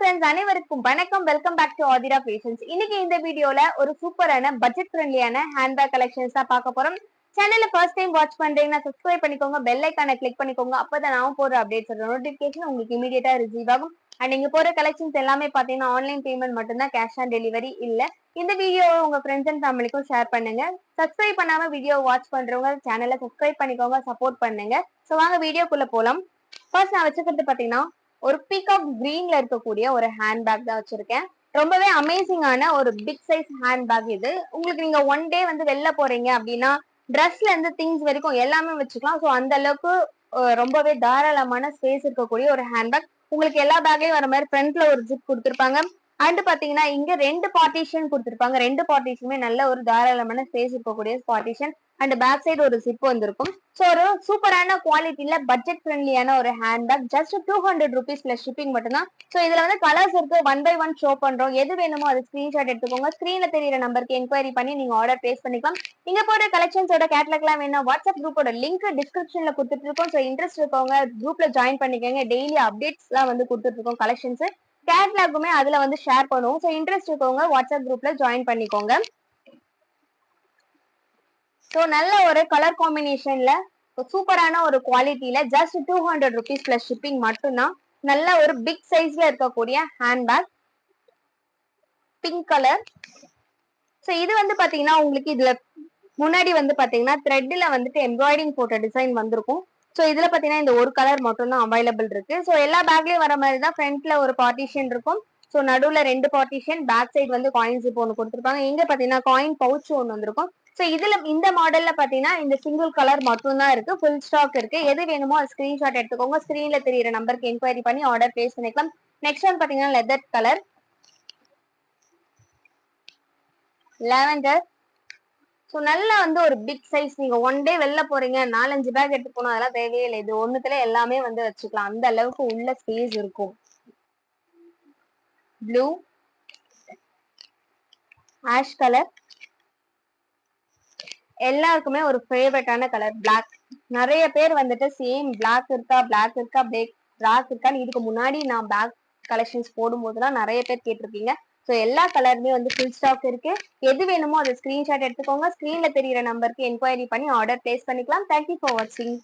Friends அனைவருக்கும் வணக்கம். Welcome back to Aathira fashions இன்னைக்கு இந்த வீடியோல ஒரு சூப்பரான பட்ஜெட் ஃப்ரெண்ட்லியான ஹேண்ட்பேக் கலெக்ஷன்ஸ் தான் பார்க்க போறோம். சேனல்ல ஃபர்ஸ்ட் டைம் வாட்ச் பண்றீங்கன்னா சப்ஸ்கிரைப் பண்ணிக்கோங்க பெல் ஐக்கான கிளிக் பண்ணிக்கோங்க. அப்பதான் நான் போற அப்டேட்ஸ் நோட்டிபிகேஷன் உங்களுக்கு இமீடியட்டா ரிசீவ் ஆகும். அண்ட் நீங்க போற கலெக்ஷன்ஸ் எல்லாமே பாத்தீங்கன்னா ஆன்லைன் பேமெண்ட் மட்டும்தான் கேஷ் ஆன் டெலிவரி இல்ல. இந்த வீடியோ உங்க ஃப்ரெண்ட்ஸ் அண்ட் ஃபேமிலிக்கும் ஷேர் பண்ணுங்க. சப்ஸ்கிரைப் பண்ணாம வீடியோ வாட்ச் பண்றவங்க சேனலை சப்ஸ்கிரைப் பண்ணிக்கோங்க சப்போர்ட் பண்ணுங்க. சோ வாங்க வீடியோக்குள்ள போலாம். ஃபர்ஸ்ட் நான் வச்சுக்கிறது பாத்தீங்கன்னா ஒரு பீகாக் கிரீன்ல இருக்கக்கூடிய ஒரு ஹேண்ட் பேக் தான் வச்சிருக்கேன். ரொம்பவே அமேசிங்கான ஒரு பிக் சைஸ் ஹேண்ட் பேக் இது. உங்களுக்கு நீங்க ஒன் டே வந்து வெளில போறீங்க அப்படின்னா ட்ரெஸ்ல இருந்து திங்ஸ் வரைக்கும் எல்லாமே வச்சுக்கலாம். ஸோ அந்த அளவுக்கு ரொம்பவே தாராளமான ஸ்பேஸ் இருக்கக்கூடிய ஒரு ஹேண்ட் பேக் உங்களுக்கு எல்லா பேக்லயும் வர மாதிரி ஃப்ரண்ட்ல ஒரு ஜிப் கொடுத்துருப்பாங்க. அண்ட் பாத்தீங்கன்னா இங்க ரெண்டு பார்ட்டிஷன் கொடுத்துருப்பாங்க. ரெண்டு பார்ட்டிஷனுமே நல்ல ஒரு தாராளமான ஸ்பேஸ் இருக்கக்கூடிய பார்ட்டிஷன் அண்ட் பேக் சைடு ஒரு சிப் வந்திருக்கும். ஸோ ஒரு சூப்பரான குவாலிட்டியில பட்ஜெட் ஃப்ரெண்ட்லியான ஒரு hand bag just two hundred rupees plus shipping மட்டும்தான். ஸோ இதுல வந்து கலர்ஸ் இருக்கு. ஒன் பை ஒன் ஷோ பண்றோம். எது வேணுமோ அது ஸ்கிரீன்ஷாட் எடுத்துக்கோங்க. ஸ்கிரீன்ல தெரியிற நம்பருக்கு என்கொயரி பண்ணி நீங்க ஆர்டர் பிளேஸ் பண்ணிக்கலாம். இங்க போற கலெக்ஷன்ஸோட கேட்லாக்லாம் வேணும் வாட்ஸ்அப் குரூப்போட லிங்க் டிஸ்கிரிப்ஷன்ல கொடுத்துட்டு இருக்கோம். ஸோ இன்ட்ரெஸ்ட் இருக்கவங்க குரூப்ல ஜாயின் பண்ணிக்கோங்க. டெய்லி அப்டேட்ஸ் எல்லாம் வந்து கொடுத்துட்டு இருக்கோம் கலெக்ஷன்ஸ் கேட்லாக்குமே அதுல வந்து ஷேர் பண்ணுவோம். ஸோ இன்ட்ரெஸ்ட் இருக்கவங்க வாட்ஸ்அப் குரூப்ல ஜாயின் பண்ணிக்கோங்க. ஸோ நல்ல ஒரு கலர் காம்பினேஷன்ல சூப்பரான ஒரு குவாலிட்டியில just two hundred rupees plus shipping மட்டும்தான். நல்ல ஒரு பிக் சைஸ்ல இருக்கக்கூடிய hand bag pink colour so இது வந்து பாத்தீங்கன்னா உங்களுக்கு இதுல முன்னாடி வந்து பாத்தீங்கன்னா த்ரெட்ல வந்துட்டு எம்ப்ராய்டிங் போட்ட டிசைன் வந்திருக்கும். ஸோ இதுல பாத்தீங்கன்னா இந்த ஒரு கலர் மட்டும் தான் அவைலபிள் இருக்கு. ஸோ எல்லா பேக்லயும் வர மாதிரி தான் ஃப்ரண்ட்ல ஒரு பார்ட்டிஷன் இருக்கும். ஸோ நடுவுல ரெண்டு பார்ட்டிஷன் பேக் சைடு வந்து காயின்ஸ் இப்போ ஒன்று கொடுத்துருப்பாங்க. இங்க பாத்தீங்கன்னா காயின் பவுச் ஒன்று வந்திருக்கும். ஸோ இதுல இந்த மாடல்ல பாத்தீங்கன்னா இந்த சிங்கிள் கலர் மட்டும் தான் இருக்கு. ஃபுல் ஸ்டாக் இருக்கு. எது வேணுமோ அது ஸ்கிரீன்ஷாட் எடுத்துக்கோங்க. ஸ்கிரீன்ல தெரியுற நம்பருக்கு என்கொயரி பண்ணி ஆர்டர் பிளேஸ் பண்ணிக்கலாம். நெக்ஸ்ட் ஒன் பாத்தீங்கன்னா லெதர் கலர் லாவெண்டர் ஸோ நல்லா வந்து ஒரு பிக் சைஸ் நீங்க ஒன் டே வெளில போறீங்க நாலஞ்சு பேக் எடுத்து போனோம் அதெல்லாம் தேவையே இல்லை. இது ஒண்ணுத்துல எல்லாமே வந்து வச்சுக்கலாம். அந்த அளவுக்கு உள்ள ஸ்பேஸ் இருக்கும். ப்ளூ ஆஷ் கலர் எல்லாருக்குமே ஒரு ஃபேவரட்டான கலர் பிளாக் நிறைய பேர் வந்துட்டு சேம் பிளாக் இருக்கா பிளாக் இருக்கா பிளேக் பிளாக் இருக்கான்னு இதுக்கு முன்னாடி நான் பிளாக் கலெக்ஷன்ஸ் போடும்போதெல்லாம் நிறைய பேர் கேட்டிருக்கீங்க. ஸோ எல்லா கலருமே வந்து ஃபுல் ஸ்டாக் இருக்கு. எது வேணுமோ அதை ஸ்கிரீன்ஷாட் எடுத்துக்கோங்க. ஸ்க்ரீன்ல தெரியிற நம்பருக்கு என்கொயரி பண்ணி ஆர்டர் பிளேஸ் பண்ணிக்கலாம். தேங்க்யூ ஃபார் வாட்சிங்